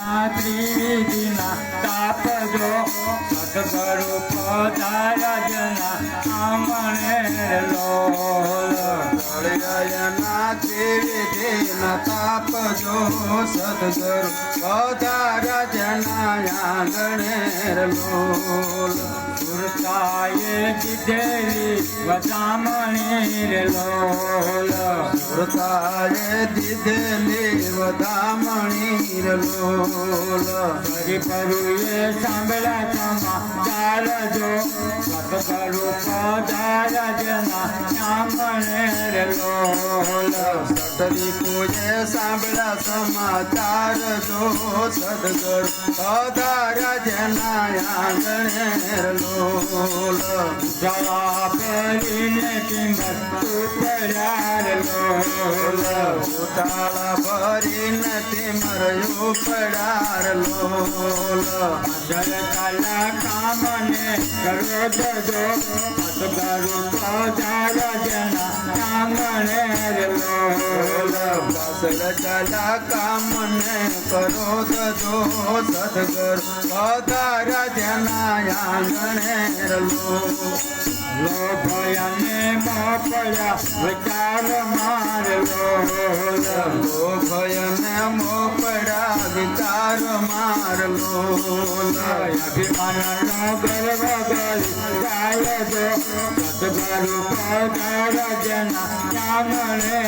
ત્રિવિધિના તાપજો સદગુરુ પધારજના આમણે લોલ તળિયાના ત્રિવિધિન તાપજો સદગુરુ પધાર જનાયા ગણેર લોલ. સુરતાએ દીધેલી વધામણી લોલ તારે દીધેલી વધામણી લોલ હરિપરુએ સાંભળ્યા સમાચાર જો સદગુરુ પધારજના આમણે લોલ સટરી પૂજે સાંભળ્યા સમાચાર જો સદગુરુ પધાર જનાયા ગણેર લોલ જવા પેલીને કિંમત ઉપરાર લોલ ઉતાળા ભરીને મરયું પડાર લોલ જલ કલા કામને કરો દજો સદગુરુ પધાર જના આમણે લોલ બસલ ચલા કામને કરો દજો સદગર પધાર જનાયા ગણેર લોલ લોભયને મોપયા વિચાર માર લોલ ભયને મોપડા વિચાર માર લોલ અભિમાનનો ગર્વ ગરી ગાય જો સદગુરુ પધાર જના આમણે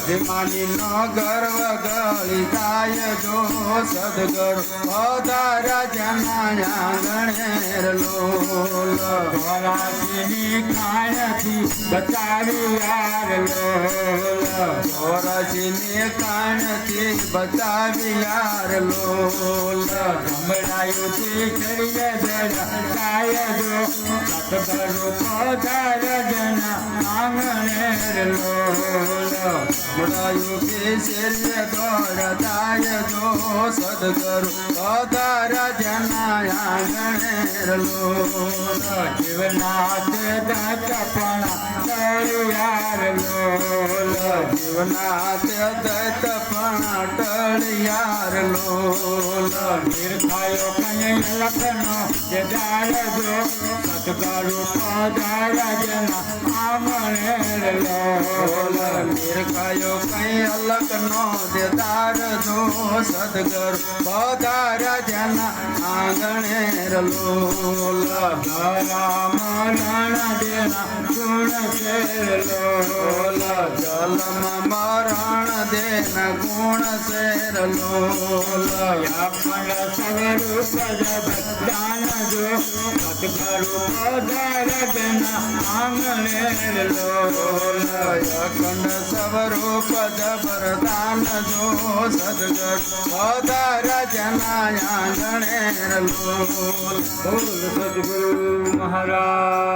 લોલ અભિમાનીનો ગર્વ ગળી ગાય જો સદગર. પધારા જનાયા ગણેર લોલ. ગોરાજીની કાયથી બચાવી યાર લોલ. ચોરસીને કાનથી બચાવી યાર લોલ. ગમડાયુથી કરીએ જરા કાય જો સદગર. પધારા જના આંગણેર લોલ. મળાયું કે શેલ્ય દોડતાય જો સદગર. પધાર જનાયા ગણેર લોલ જીવનાથ દત્તપણા લોલ જીવનાથ દત્ત પણ ટળિયાર લોલ નિર્ખાયો કને લખનો જે દાળ જો સતગરુ પધાર જના આંગણે લોલ નિર્ખયો કઈ અલગ નો દેદાર જો સદગર પધાર જના આંગણેર લોલ રામ રાણા દેના ગુણ લોલ જલમ મરણ દેન ગુણ શેર લોલ અખંડ સ્વરૂપ દાન જો સદગુરુ પધાર જના આંગણે લોલ સવરો પદ જબરદાન જો સદગર પધાર આંગણે લોલ સદગુરુ મહારાજ.